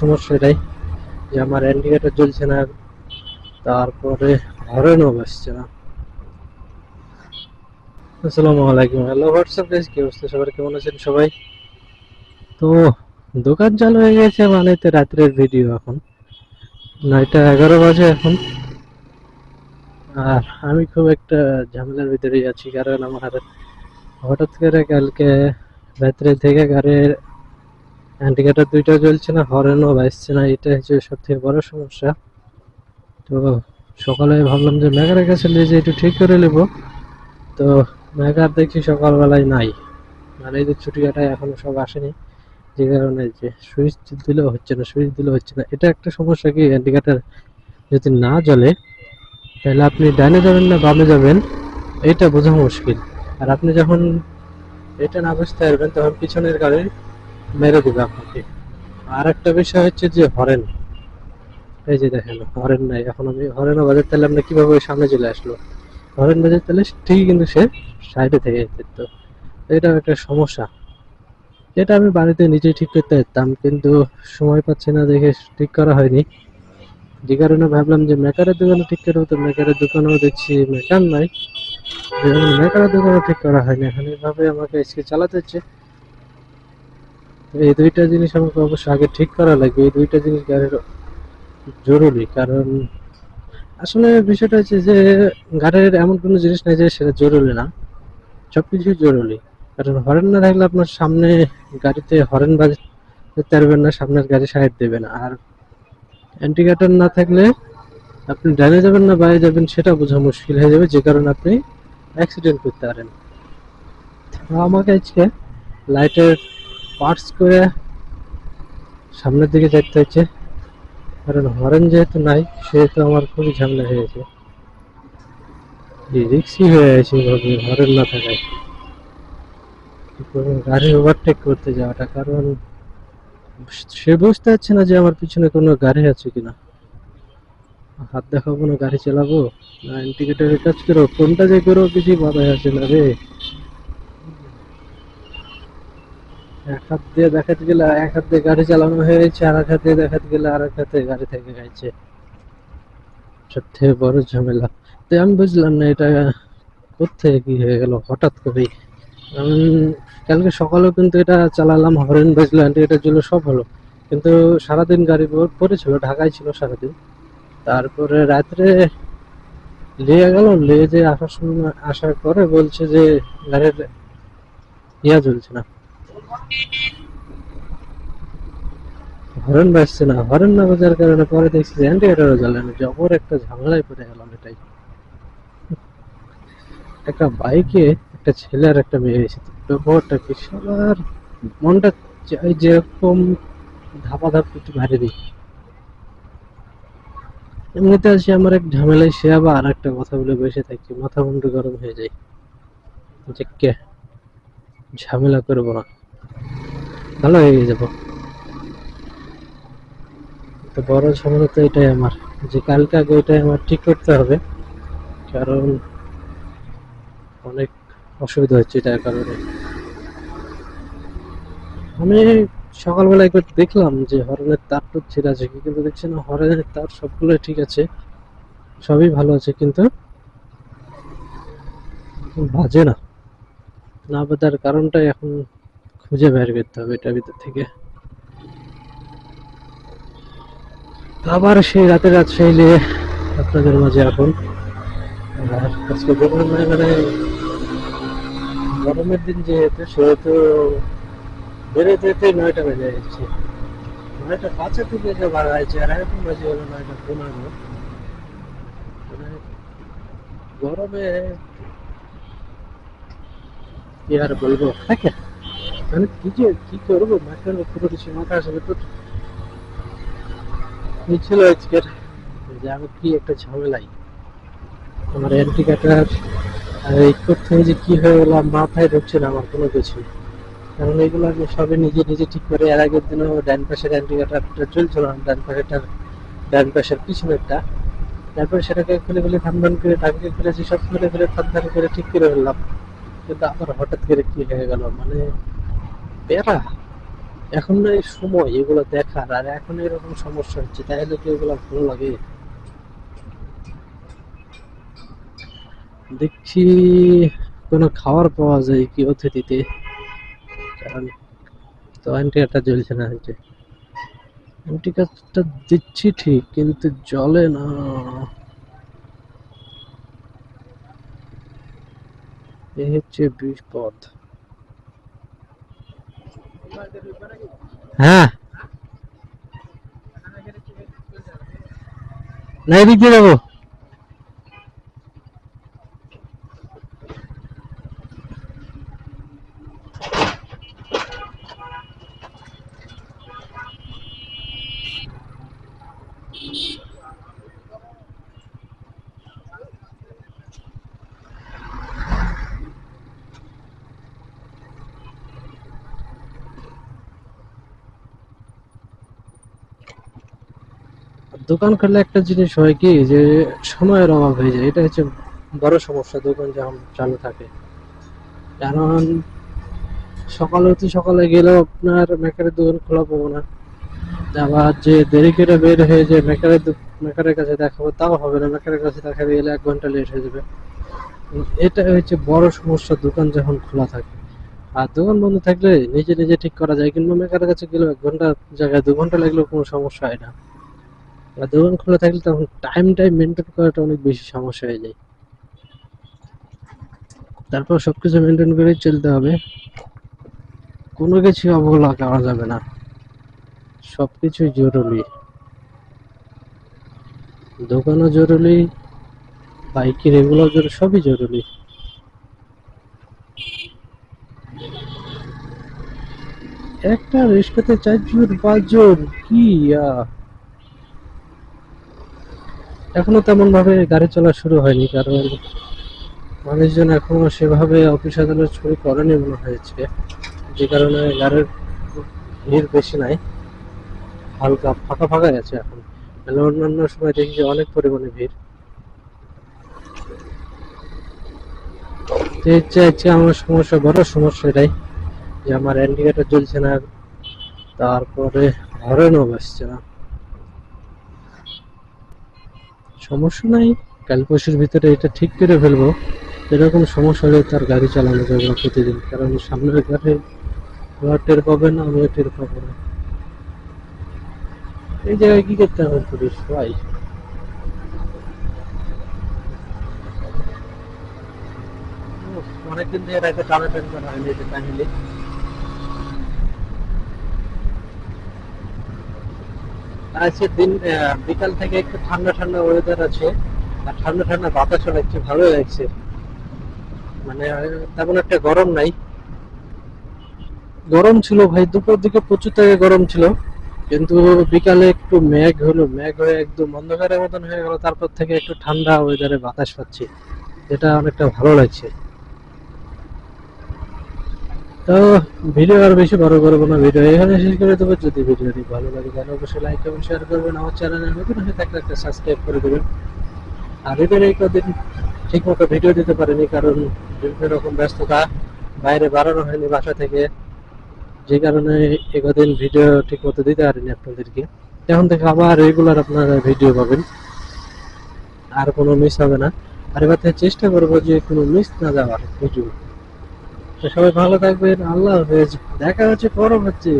সমস্যা এটাই যে আমার ইন্ডিকেটর জ্বলছে না, তারপরে হরেনও বাসছে না। আসসালামু আলাইকুম। হ্যালো হোয়াটসঅ্যাপ গাইস কি অবস্থা? সবার কেমন আছেন সবাই? তো দোকান চালু হয়ে গেছে মানে তো রাত্রের ভিডিও এখন। নয়টা এগারো বাজে এখন। আর আমি খুব একটা ঝামেলার ভিতরে আছি, কারণ আমার হঠাৎ করে কালকে রাত্রে থেকে গাড়ির ইন্ডিকেটর দুইটা জ্বলছে না হরেনও বাজছে না, এটা হচ্ছে সব থেকে বড় সমস্যা। তো সকালে ভাবলাম যে মেঘারের কাছে নিয়ে যে একটু ঠিক করে নেব। তো মেঘার দেখছি সকালবেলায় নাই। মানে এই যে কাটায় এখনও সব আসেনি। যে কারণে যে সুইচ দিলেও হচ্ছে না, সুইচ দিলেও হচ্ছে না। এটা একটা সমস্যা কি ইন্ডিকেটর যদি না জ্বলে, তাহলে আপনি ডাইনে যাবেন না বামে যাবেন? এটা বোঝা মুশকিল। আর আপনি যখন এটা না বুঝতে পারবেন, তখন পিছনের গাড়ি মেরে দেবে আপনাকে। আর একটা বিষয় হচ্ছে যে হরেন। এই যে দেখেন, হরেন নাই। এখন আমি হরেনও বাজার তাহলে আমরা কীভাবে সামনে চলে আসলো? হরেন বাজার তাহলে ঠিকই কিন্তু সে সাইডে থেকে যেত এটা একটা সমস্যা। এটা আমি বাড়িতে নিজেই ঠিক করতে পারতাম, কিন্তু সময় পাচ্ছি না দেখে ঠিক করা হয়নি। যে কারণে ভাবলাম যে মেকারের দোকানে ঠিক করে তো মেকারের দোকানেও দেখছি মেকার নাই। মেকারের দোকানে ঠিক করা হয়নি। এখন এভাবে আমাকে আজকে চালাতে হচ্ছে। এই দুইটা জিনিস আমাকে অবশ্যই আগে ঠিক করা লাগবে এই দুইটা জিনিস গাড়ির জরুরি, কারণ আসলে বিষয়টা হচ্ছে যে গাড়ির এমন কোনো জিনিস নেই যে সেটা জরুরি না। সব কিছুই জরুরি। কারণ হরেন না থাকলে আপনার সামনে গাড়িতে হরেন বাজাতে পারবেন না, সামনের গাড়ি সাইড দেবে না আর ইন্ডিকেটর না থাকলে আপনি ডানে যাবেন না, বাইরে যাবেন, সেটা বোঝা মুশকিল হয়ে যাবে, যে কারণে আপনি অ্যাক্সিডেন্ট করতে পারেন। আমাকে আজকে লাইটের পার্টস করে সামনের দিকে যেতে হচ্ছে। কারণ হরেন যেহেতু নাই, সেহেতু আমার খুবই ঝামেলা হয়েছে রিক্সি হয়ে এভাবে হরেন না থাকায়। গাড়ি ওভারটেক করতে যাওয়াটা, কারণ সে বুঝতে পারছে না যে আমার পিছনে কোনো গাড়ি আছে কিনা। হাত দেখাবো না, গাড়ি চালাবো? না ইন্ডিকেটারের কাজ করো, কোনটা যে করো কিছুই মাথায় আছে না রে। এক হাত দিয়ে দেখাতে গেলে এক হাত দিয়ে গাড়ি চালানো হয়ে গেছে, আর এক হাত দিয়ে দেখাতে গেলে আর এক হাতে গাড়ি থেকে গেছে। সব থেকে বড় ঝামেলা। তো আমি বুঝলাম না এটা কোথেকে কি হয়ে গেল, হঠাৎ করেই। কালকে সকালেও কিন্তু এটা চালালাম, হরেন বাজলো ইন্ডিকেটার জন্য সব হলো। কিন্তু সারাদিন গাড়ি পড়েছিল, ঢাকায় ছিল সারাদিন। তারপরে রাত্রে নিয়ে গেল নিয়ে যে আসার সময়, আসার পরে বলছে যে গাড়ির ইয়া জ্বলছে না। হরেন বাজছে না হরেন না বাজার কারণে পরে দেখছি যে জ্বলে না জবর একটা ঝামেলায় পড়ে গেলাম এটাই একটা বাইকে একটা ছেলে আর একটা মেয়ে এসেছে কি সবার মনটা চাই যেরকম ধাপা ধাপ একটু ভারী দিই এমনিতে আছে আমার এক ঝামেলায়, সে আবার আর একটা কথা বলে বসে থাকি, মাথা মুন্ডু গরম হয়ে যায়। যে কে? ঝামেলা করব না। ভালো হয়ে যাব। তো বড় ঝামেলা তো এটাই আমার, যে কালকে আগে ওইটাই আমার ঠিক করতে হবে। কারণ অনেক অসুবিধা হচ্ছে এটার কারণে। আমি সকালবেলা একবার দেখলাম যে হরনের তার টুক ছেড়ে আছে কিন্তু দেখছি না হরনের তার সবগুলো ঠিক আছে, সবই ভালো আছে কিন্তু বাজে না। না বাজার কারণটা এখন খুঁজে বের করতে হবে এটার ভিতর থেকে। আবার সেই রাতে রাত সেইলে আপনাদের মাঝে এখন, আর আজকে দেখলাম না মানে গরমের দিন যেহেতু, সেহেতু বেরোতে যেতে নয়টা বেজে যাচ্ছে। নয়টা পাঁচে থেকে যে বার হয়েছে, আর এখন বাজে হলো নয়টা পনেরো। মানে গরমে কি আর বলব? থাকে মানে কি যে, কি করব? মাথার পুরো কিছু মাথা আসবে তো। এই ছিল আজকের যে আমি কি একটা ঝামেলাই। আমার অ্যান্টিকাটার আর এই থেকে যে কি হয়ে গেল মাথায় ঢুকছে না আমার কোনো কিছু কারণ এগুলো আমি সবে নিজে নিজে ঠিক করে, এর আগের দিনও ডান পাশের অ্যান্টিকাটারটা চলছিল না ডান পাশেরটার, ডান পাশের পিছনেরটা। তারপরে সেটাকে খুলে খুলে থান করে টাঙ্কি খুলেছি, সব খুলে খুলে থান করে ঠিক করে ফেললাম। কিন্তু আবার হঠাৎ করে কি হয়ে গেল? মানে বেড়া এখন না এই সময় এগুলো দেখার, আর এখন এরকম সমস্যা হচ্ছে তাহলে কি এগুলো ভালো লাগে। দেখছি কোনো খাবার পাওয়া যায় কি অতিথিতে। কারণ তো অ্যান্টিকারটা জ্বলছে না হচ্ছে অ্যান্টিকারটা দিচ্ছি ঠিক, কিন্তু জ্বলে না। এই হচ্ছে বিপদ হ্যাঁ। নাই বিক্রি দিয়ে যাব দোকান করলে একটা জিনিস হয় কি, যে সময়ের অভাব হয়ে যায়। এটা হচ্ছে বড় সমস্যা, দোকান যখন চালু থাকে। কারণ সকালে অতি সকালে গেলেও আপনার মেকারের দোকান খোলা পাবো না। আবার যে দেরি করে বের হয়ে যে মেকারের মেকারের কাছে দেখাবো তাও হবে না। মেকারের কাছে দেখাবে গেলে এক ঘণ্টা লেট হয়ে যাবে। এটা হচ্ছে বড় সমস্যা, দোকান যখন খোলা থাকে। আর দোকান বন্ধ থাকলে নিজে নিজে ঠিক করা যায় কিন্তু মেকারের কাছে গেলেও এক ঘণ্টা জায়গায়, দু ঘণ্টা লাগলেও কোনো সমস্যা হয় না। আর দোকান খোলা থাকলে তখন টাইম টাইম মেনটেন করাটা অনেক বেশি সমস্যা হয়ে যায়। তারপর সবকিছু মেনটেন করে চলতে হবে। কোনো কিছু অবহেলা করা যাবে না। সবকিছুই জরুরি। দোকানও জরুরি, বাইকের এগুলো জরুরি, সবই জরুরি। একটা রিস্কাতে চারজন পাঁচজন কি, আহ। এখনও তেমন ভাবে গাড়ি চলা শুরু হয়নি, কারণ মানুষজন এখনও সেভাবে অফিস আদালত শুরু করেনি মনে হয়েছে। যে কারণে গাড়ির ভিড় বেশি নাই, হালকা ফাঁকা ফাঁকা আছে এখন। অন্যান্য সময় দেখি যে অনেক পরিমাণে ভিড়। হচ্ছে আমার সমস্যা, বড় সমস্যা এটাই যে আমার ইন্ডিকেটার জ্বলছে না, তারপরে হরেনও বাসছে না। সমস্যা নাই কাল পরশুর ভিতরে এটা ঠিক করে ফেলব। এরকম সমস্যা হলে তার গাড়ি চালানো যাবে না প্রতিদিন, কারণ সামনের গাড়ি ওরা টের পাবে না আমিও টের পাবো না। এই জায়গায় কি করতে হবে পুলিশ? ভাই। অনেকদিন ধরে রাতে টানা হয়নি, এটা কাহিনী আজকে দিন বিকাল থেকে একটু ঠান্ডা ঠান্ডা ওয়েদার আছে, আর ঠান্ডা ঠান্ডা বাতাস লাগছে ভালো লাগছে। মানে তেমন একটা গরম নাই। গরম ছিল ভাই, দুপুর দিকে প্রচুর থেকে গরম ছিল, কিন্তু বিকালে একটু মেঘ হলো, মেঘ হয়ে একদম অন্ধকারের মতন হয়ে গেল, তারপর থেকে একটু ঠান্ডা ওয়েদারে বাতাস পাচ্ছি। যেটা অনেকটা ভালো লাগছে। তো ভিডিও আর বেশি বড় করব না, ভিডিও এখানে শেষ করে দেবো। যদি ভিডিওটি ভালো লাগে, তাহলে অবশ্যই লাইক এবং শেয়ার করবেন। আমার চ্যানেলে নতুন হয়ে থাকলে একটা সাবস্ক্রাইব করে দেবেন। আর এদের এই কদিন ঠিক মতো ভিডিও দিতে পারিনি, কারণ বিভিন্ন রকম ব্যস্ততা, বাইরে বাড়ানো হয়নি বাসা থেকে। যে কারণে এই কদিন ভিডিও ঠিক মতো দিতে পারিনি আপনাদেরকে। এখন থেকে আবার রেগুলার আপনারা ভিডিও পাবেন। আর কোনো মিস হবে না। আর এবার চেষ্টা করব যে কোনো মিস না যাওয়ার ভিডিও সবাই ভালো থাকবেন আল্লাহ হাফেজ। দেখা হচ্ছে পরবর্তী